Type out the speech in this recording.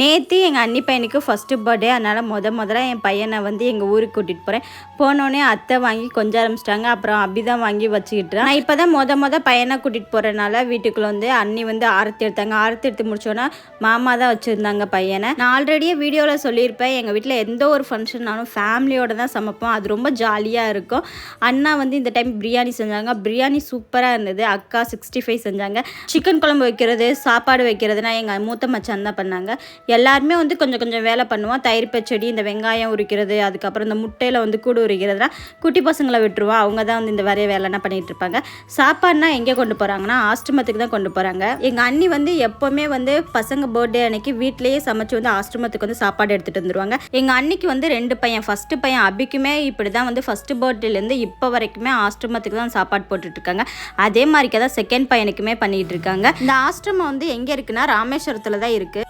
நேற்று எங்கள் அண்ணி பையனுக்கு ஃபஸ்ட்டு பர்த்டே அதனால் முத முதல்ல என் பையனை வந்து எங்கள் ஊருக்கு கூட்டிகிட்டு போகிறேன் போனோடனே அத்தை வாங்கி கொஞ்சம் ஆரம்பிச்சிட்டாங்க. அப்புறம் அபிதான் வாங்கி வச்சுக்கிட்டு நான் இப்போ தான் மொத மொதல் பையனை கூட்டிகிட்டு போகிறனால வீட்டுக்குள்ளே வந்து அண்ணி வந்து ஆரத்தி எடுத்தாங்க. ஆரத்தி எடுத்து முடிச்சோன்னா மாமா தான் வச்சுருந்தாங்க பையனை. நான் ஆல்ரெடியே வீடியோவில் சொல்லியிருப்பேன். எங்கள் வீட்டில் எந்த ஒரு ஃபங்க்ஷன்னாலும் ஃபேமிலியோடு தான் சமைப்போம். அது ரொம்ப ஜாலியாக இருக்கும். அண்ணா வந்து இந்த டைம் பிரியாணி செஞ்சாங்க. பிரியாணி சூப்பராக இருந்தது. அக்கா சிக்ஸ்டி ஃபைவ் செஞ்சாங்க. சிக்கன் குழம்பு வைக்கிறது சாப்பாடு வைக்கிறதுனா எங்கள் மூத்த மச்சான் தான் பண்ணாங்க. எல்லாருமே வந்து கொஞ்சம் கொஞ்சம் வேலை பண்ணுவோம் தயிர் பச்சடி இந்த வெங்காயம் உரிக்கிறது அதுக்கப்புறம் இந்த முட்டையில் வந்து கூடு உரிக்கிறதுலாம் குட்டி பசங்களை விட்டுருவோம் அவங்க தான் வந்து இந்த வரைய வேலைனா பண்ணிகிட்டு இருப்பாங்க. சாப்பாடுனா எங்கே கொண்டு போகிறாங்கன்னா ஆஸ்ட்ரமத்துக்கு தான் கொண்டு போகிறாங்க எங்கள் அண்ணி வந்து எப்போவுமே வந்து பசங்க பர்த்டே அன்னைக்கு வீட்லேயே சமைச்சு வந்து ஆஸ்ட்ரமத்துக்கு வந்து சாப்பாடு எடுத்துகிட்டு வந்துருவாங்க. எங்கள் அன்னைக்கு வந்து ரெண்டு பையன் ஃபஸ்ட்டு பையன் அபிக்குமே இப்படி தான் வந்து ஃபஸ்ட்டு பர்த்டேலேருந்து இப்போ வரைக்குமே ஆஸ்ட்ரமத்துக்கு தான் சாப்பாடு போட்டுட்ருக்காங்க அதே மாதிரிக்கே தான் செகண்ட் பையனுக்குமே பண்ணிகிட்டு இருக்காங்க. இந்த ஆஸ்ட்ரமம் வந்து எங்கே இருக்குன்னா ராமேஸ்வரத்தில் தான் இருக்குது